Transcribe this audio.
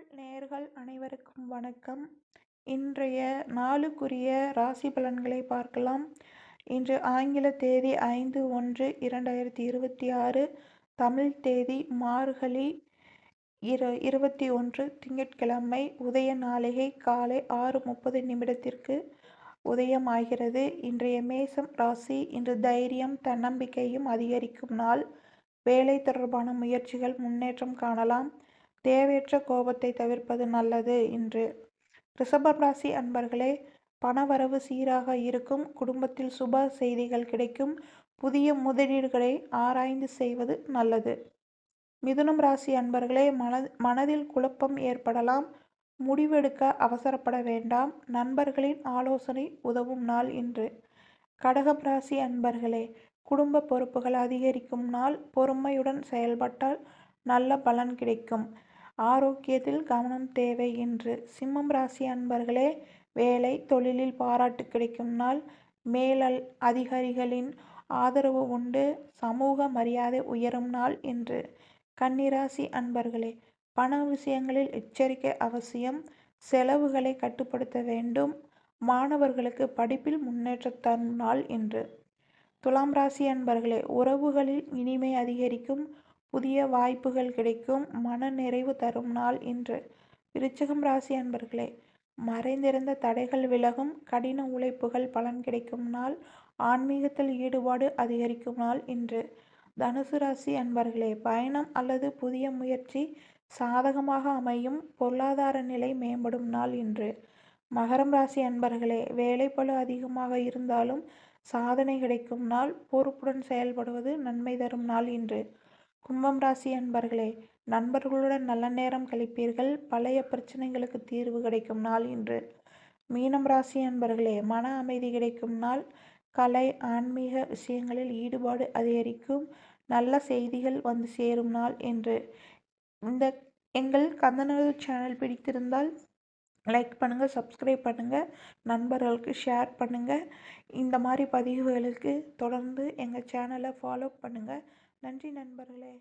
தமிழ் நேர்கள் அனைவருக்கும் வணக்கம். இன்றைய நாளுக்குரிய ராசி பலன்களை பார்க்கலாம். இன்று ஆங்கில தேதி ஐந்து ஒன்று இரண்டாயிரத்தி இருபத்தி ஆறு தமிழ் தேதி மார்கழி இரு இருபத்தி ஒன்று திங்கட்கிழமை உதய நாளிகை காலை ஆறு முப்பது நிமிடத்திற்கு உதயமாகிறது. இன்றைய மேசம் ராசி இன்று தைரியம் தன்னம்பிக்கையும் அதிகரிக்கும் நாள். வேலை தொடர்பான முயற்சிகள் முன்னேற்றம் காணலாம். தேவையற்ற கோபத்தை தவிர்ப்பது நல்லது இன்று. ரிஷபம் ராசி அன்பர்களே பணவரவு சீராக இருக்கும் குடும்பத்தில் சுப செய்திகள் கிடைக்கும் புதிய முதலீடுகளை ஆராய்ந்து செய்வது நல்லது. மிதுனம் ராசி அன்பர்களே மன மனதில் குழப்பம் ஏற்படலாம் முடிவெடுக்க அவசரப்பட வேண்டாம் நண்பர்களின் ஆலோசனை உதவும் நாள் இன்று. கடகம் ராசி அன்பர்களே குடும்ப பொறுப்புகள் அதிகரிக்கும் நாள் பொறுமையுடன் செயல்பட்டால் நல்ல பலன் கிடைக்கும். ஆரோக்கியத்தில் கவனம் தேவை என்று சிம்மம் ராசி அன்பர்களே வேலை தொழிலில் பாராட்டு கிடைக்கும் நாள். மேலல் அதிகாரிகளின் ஆதரவு உண்டு. சமூக மரியாதை உயரும் நாள் என்று. கன்னிராசி அன்பர்களே பண விஷயங்களில் எச்சரிக்கை அவசியம். செலவுகளை கட்டுப்படுத்த வேண்டும். மாணவர்களுக்கு படிப்பில் முன்னேற்றம் தரும் நாள் என்று. துலாம் ராசி அன்பர்களே உறவுகளில் இனிமை அதிகரிக்கும். புதிய வாய்ப்புகள் கிடைக்கும். மன நிறைவு தரும் நாள் இன்று. விருச்சகம் ராசி அன்பர்களே மறைந்திருந்த தடைகள் விலகும். கடின உழைப்புகள் பலன் கிடைக்கும் நாள். ஆன்மீகத்தில் ஈடுபாடு அதிகரிக்கும் நாள் இன்று. தனுசு ராசி அன்பர்களே பயணம் அல்லது புதிய முயற்சி சாதகமாக அமையும். பொருளாதார நிலை மேம்படும் நாள் இன்று. மகரம் ராசி அன்பர்களே வேலைப்பளு அதிகமாக இருந்தாலும் சாதனை கிடைக்கும் நாள். பொறுப்புடன் செயல்படுவது நன்மை தரும் நாள் இன்று. கும்பம் ராசி அன்பர்களே நண்பர்களுடன் நல்ல நேரம் கழிப்பீர்கள். பழைய பிரச்சனைகளுக்கு தீர்வு கிடைக்கும் நாள் இன்று. மீனம் ராசி அன்பர்களே மன அமைதி கிடைக்கும் நாள். கலை ஆன்மீக விஷயங்களில் ஈடுபாடு அதிகரிக்கும். நல்ல செய்திகள் வந்து சேரும் நாள் என்று இந்த எங்கள் கந்தனது சேனல் பிடித்திருந்தால் லைக் பண்ணுங்கள் சப்ஸ்கிரைப் பண்ணுங்கள் நண்பர்களுக்கு ஷேர் பண்ணுங்கள் இந்த மாதிரி பதிவுகளுக்கு தொடர்ந்து எங்கள் சேனலை ஃபாலோ பண்ணுங்கள் நன்றி நண்பர்களே.